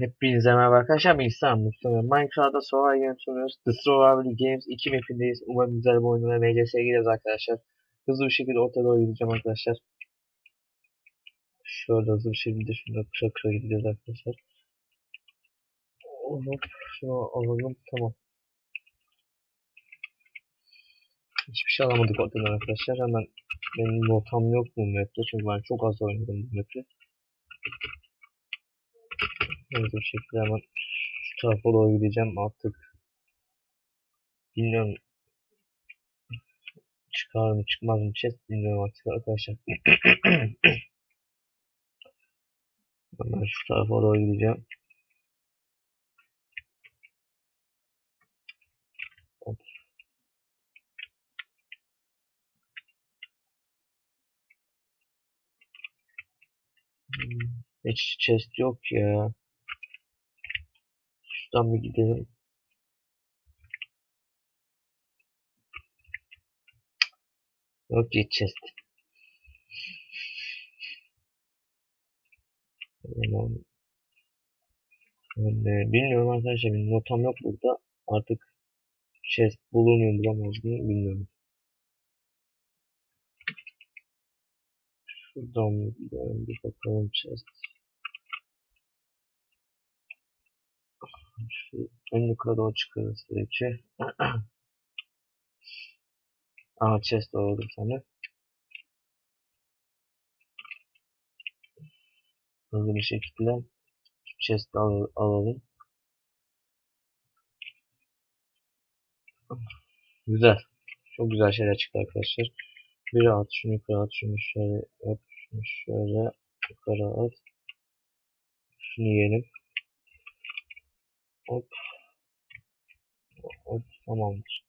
Hepinize merhaba arkadaşlar ben İhsan Mustafa. Minecraft'ta Survival Games oynuyoruz. The Survival Games 2 mapindeyiz. Umarım güzel bir oyun ve MCS'ye gireriz arkadaşlar. Hızlı bir şekilde ortaya doğru gideceğim arkadaşlar. Şöyle hızlı bir şekilde şunu kıra kıra gideceğiz arkadaşlar. Hop şunu alalım tamam. Hiçbir şey alamadık ortadan arkadaşlar. Hemen benim notam yok bu map'te çünkü ben çok az oynadım bu map'i. Hızlı bir şekilde hemen şu tarafa doğru gideceğim artık. Bilmiyorum çıkar mı çıkmaz mı chest bilmiyorum artık arkadaşlar. Hemen şu tarafa doğru gideceğim. Hiç chest yok ya. Şuradan bir gidelim. Yok chest. Tamam. Yani bilmiyorum arkadaşlar benim notam yok burada. Artık chest bulur muyum bulamaz mıyım bilmiyorum. Şuradan gidelim bir bakalım chest. Şu en yukarı doğru çıkarız belki. Aha chest oldu bir tane. Hızlı bir şekilde şu chest'i al alalım. Güzel. Çok güzel şeyler çıktı arkadaşlar. Bir at şunu yukarı at şunu şöyle yap şunu şöyle yukarı at. Şunu yiyelim. Hop. Hop tamamdır.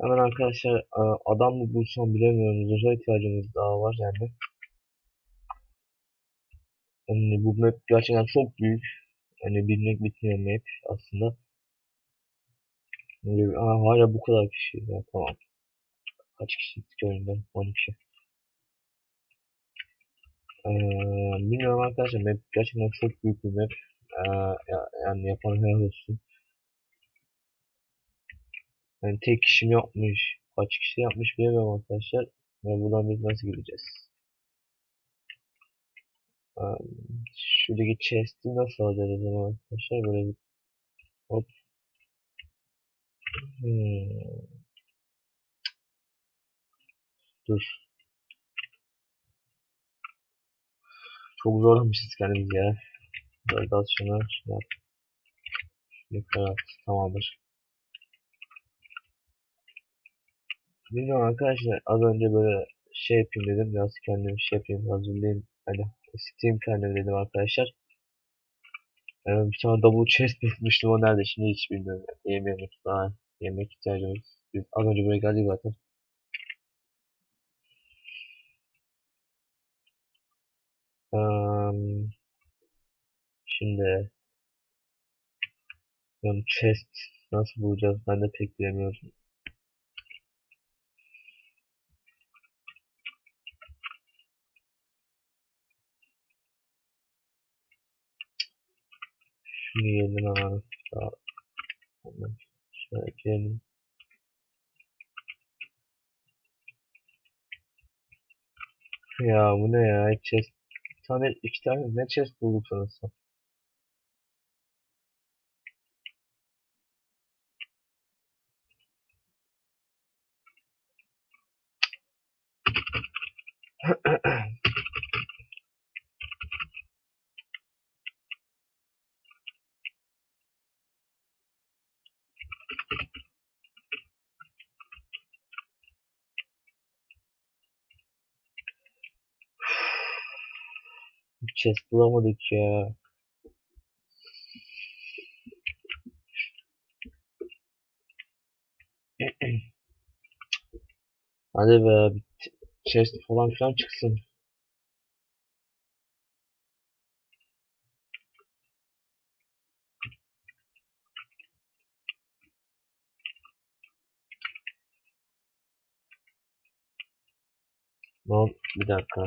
Hemen arkadaşlar e, adam mı bulsam bilemiyorum. Zırha ihtiyacımız daha var yani. Yani bu map gerçekten çok büyük. Yani bilmek bitmiyor map aslında. Aa, hala bu kadar kişi ya tamam. Kaç kişi ben? 12 kişi. Ee, bilmiyorum arkadaşlar map gerçekten çok büyük bir map. Ee, ya- yani yapan helal olsun. Yani tek kişi mi yapmış? Kaç kişi yapmış bilmiyorum arkadaşlar. Ve buradan biz nasıl gireceğiz? Ee, şuradaki chest'i nasıl alacağız o zaman arkadaşlar? Böyle bir hop. Hmm. Dur. Çok zorlamışız kendimizi ya. At şunu. Şunu at. Şunu yukarı. Tamamdır. Bilmiyorum arkadaşlar az önce böyle şey yapayım dedim biraz kendimi şey yapayım hazırlayayım hani ısıtayım kendimi dedim arkadaşlar. Yani bir tane double chest bulmuştum o nerede şimdi hiç bilmiyorum. Yani yemek daha yemek ihtiyacımız. Biz az önce buraya geldik zaten. Um, şimdi yani chest nasıl bulacağız ben de pek bilemiyorum. Şunu. Daha, hemen şöyle ekleyelim. Ya bu ne ya? Chest. Tane, iki tane ne chest bulduk sanırsam. Chest bulamadık ya. Hadi be chest falan filan çıksın. Lan bir dakika.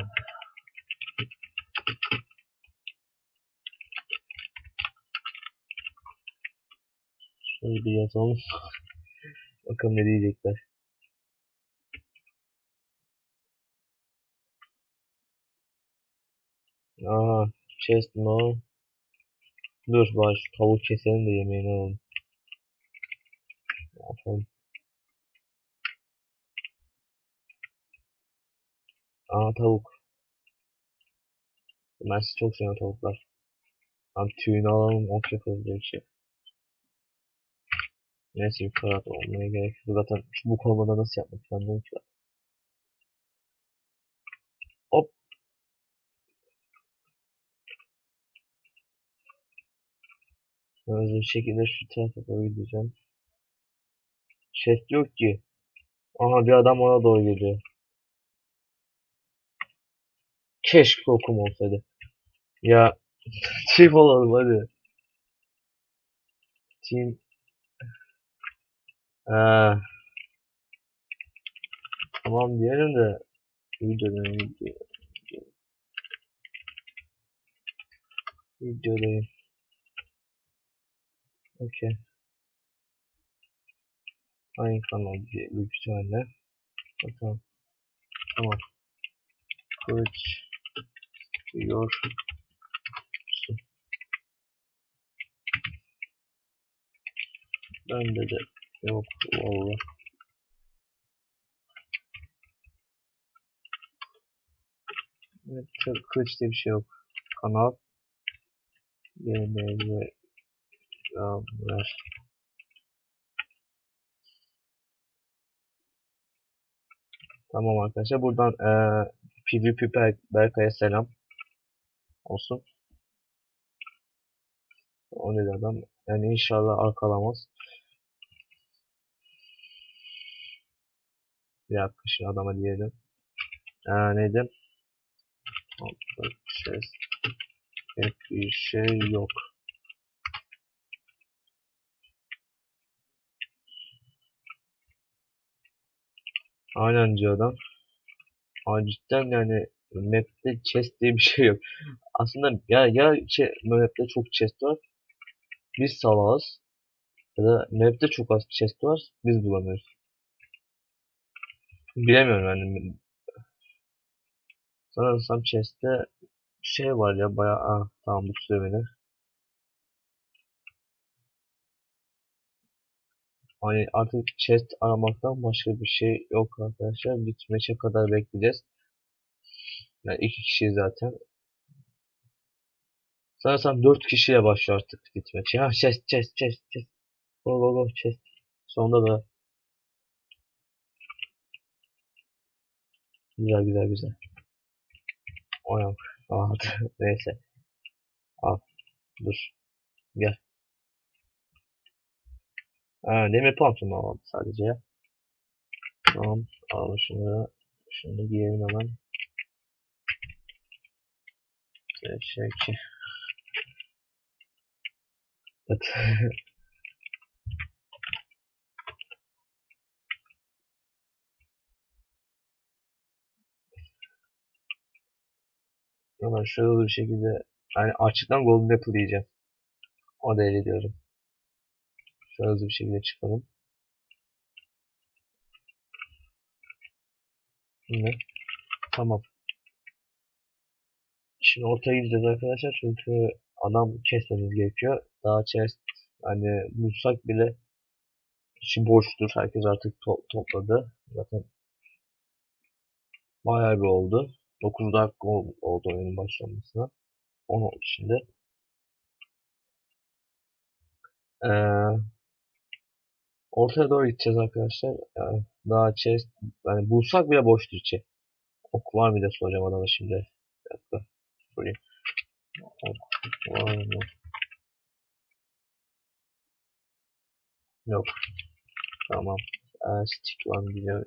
Şöyle bir yazalım. Bakalım ne diyecekler. Aha, chest no. Dur var şu tavuk keselim de yemeğini alalım. Atalım. Aa tavuk. Ben sizi çok seviyorum tavuklar. Tam tüyünü alalım, ot yaparız bir şey. Neyse karat olmaya gerek yok. Zaten bu olmadan nasıl yapmak planlıyorum ki? Hop. Hızlı bir şekilde şu tarafa doğru gideceğim. Chest yok ki. Aha bir adam ona doğru geliyor. Keşke okum olsaydı. Ya çift olalım hadi. Team ee, tamam diyelim de videodayım video. Videodayım. Okey. Aynı kanal diye büyük ihtimalle. Bakalım. Tamam. Kılıç. Diyor. Bende de yok valla. Evet, kı- kılıç diye bir şey yok. Kanal. YML. Ver. Tamam arkadaşlar buradan eee PvP Ber Berkay'a selam olsun. O ne adam? Yani inşallah arkalamaz. Şu adama diyelim. Ee, neydi? Chest. Pek bir şey yok. Aynen diyor adam. Ama cidden yani map'te chest diye bir şey yok. Aslında ya ya şey, map'te çok chest var. Biz salağız. Ya da map'te çok az chest var. Biz bulamıyoruz. Bilemiyorum yani. Sanırsam chest'te şey var ya bayağı ah, tamam bu beni. Hani artık chest aramaktan başka bir şey yok arkadaşlar. Bitmeçe kadar bekleyeceğiz. Yani iki kişi zaten. Sanırsam dört kişiye başlıyor artık bitmeçe. Ha chest chest chest chest. Go go go chest. Sonunda da. Güzel güzel güzel. O yok. Neyse. Al. Dur. Gel. Ha, demir pantolon aldım sadece ya. Tamam. Al şunu. Şunu giyelim hemen. Teşekkür. Evet. Hemen şöyle bir şekilde yani açıktan golden apple diyeceğim. O da ediyorum. Şöyle hızlı bir şekilde çıkalım. Yine. Tamam. Şimdi ortaya gideceğiz arkadaşlar çünkü adam kesmemiz gerekiyor. Daha chest hani bulsak bile içi boştur. Herkes artık to topladı. Zaten bayağı bir oldu. 9 dakika oldu oyunun başlamasına. 10 oldu şimdi. Ee, ortaya doğru gideceğiz arkadaşlar. Yani daha chest yani bulsak bile boştur içi. Ok var mı da soracağım adama şimdi. Bir dakika. Sorayım. Ok var mı? Yok. Tamam. Ee, stick var mı diyeceğim.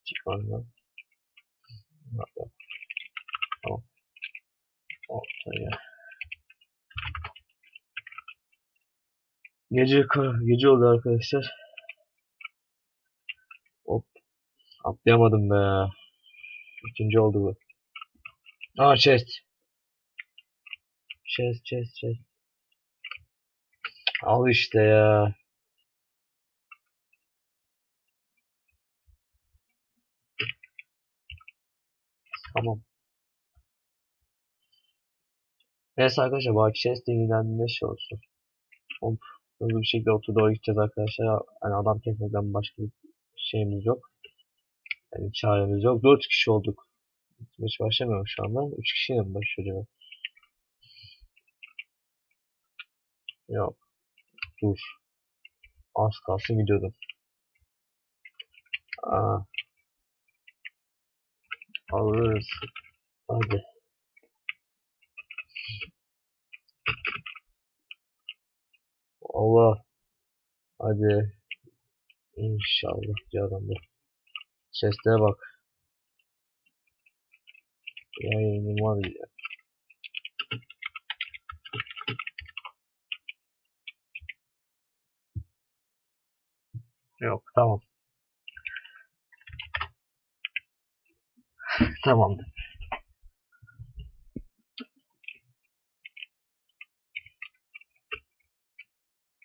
Stick var mı? Tamam. Ortaya. Gece gece oldu arkadaşlar. Hop. Atlayamadım be. İkinci oldu bu. Aa chest. Chest chest chest. Al işte ya. Tamam. Neyse arkadaşlar bu yeniden şey olsun. Hop. Hızlı bir şekilde otu doğru gideceğiz arkadaşlar. Hani adam kesmeden başka bir şeyimiz yok. Yani çaremiz yok. 4 kişi olduk. Hiç başlamıyorum şu anda. 3 kişiyle mi başlıyor? Yok. Dur. Az kalsın gidiyordum. Aa. Alırız. Hadi. Allah. Hadi. İnşallah canım. Seslere bak. Ya var ya. Yok tamam. Tamamdır.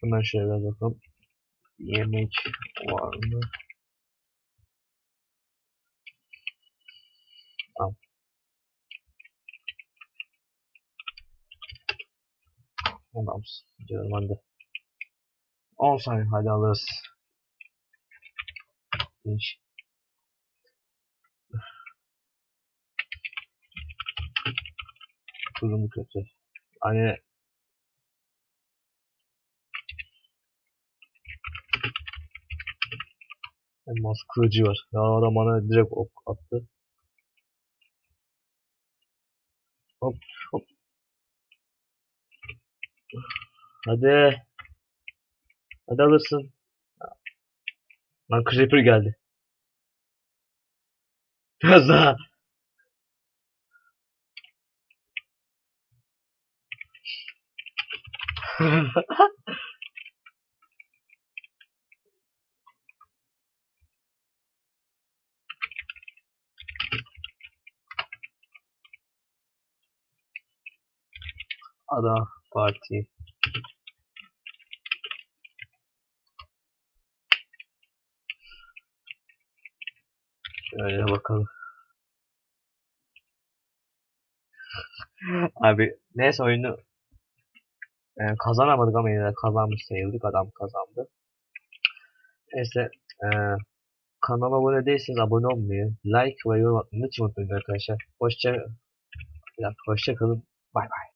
Hemen şöyle bakalım. Yemek var mı? Tamam. Adamsın. Diyorum hadi. 10 saniye hadi alırız. İnş. Durumu kötü. Hani Elmas kılıcı var. Ya adam bana direkt ok attı. Hop hop. Hadi. Hadi alırsın. Lan Creeper geldi. Biraz daha. Ada parti. Şöyle bakalım. Abi neyse oyunu e, kazanamadık ama yine de kazanmış sayıldık. Adam kazandı. Neyse e, kanala abone değilseniz abone olmayı, like ve yorum atmayı unutmayın arkadaşlar. Hoşça, hoşça kalın. Bay bay.